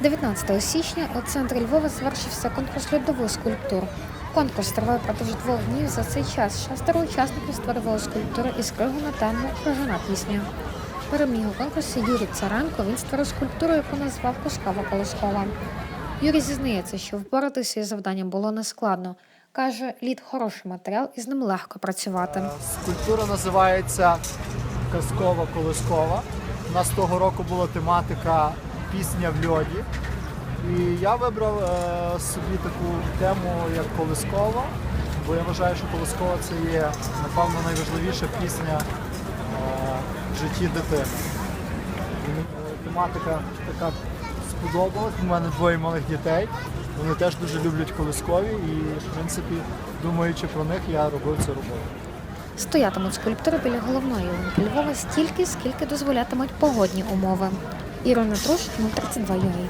19 січня у центрі Львова завершився конкурс льодових скульптур. Конкурс триває продовж двох днів. За цей час шестеро учасників створювали скульптури із кругу на тему Крижана пісня. Переміг у конкурсі Юрій Царенко. Він створив скульптуру, яку назвав Кускава Колоскова. Юрій зізнається, що впоратися із завданням було нескладно. Каже, лід хороший матеріал і з ним легко працювати. Скульптура називається Казкова Колискова. У нас того року була тематика пісня в льоді. І я вибрав е, собі таку тему як Колискова, бо я вважаю, що Колискова це є, напевно, найважливіша пісня е, в житті дитини. Е, Тематика така сподобалась. У мене двоє малих дітей. Вони теж дуже люблять колискові і, в принципі, думаючи про них, я робив цю роботу. Стоятимуть скульптури біля головної Львова стільки, скільки дозволятимуть погодні умови. Ірина Труш, 32 юній.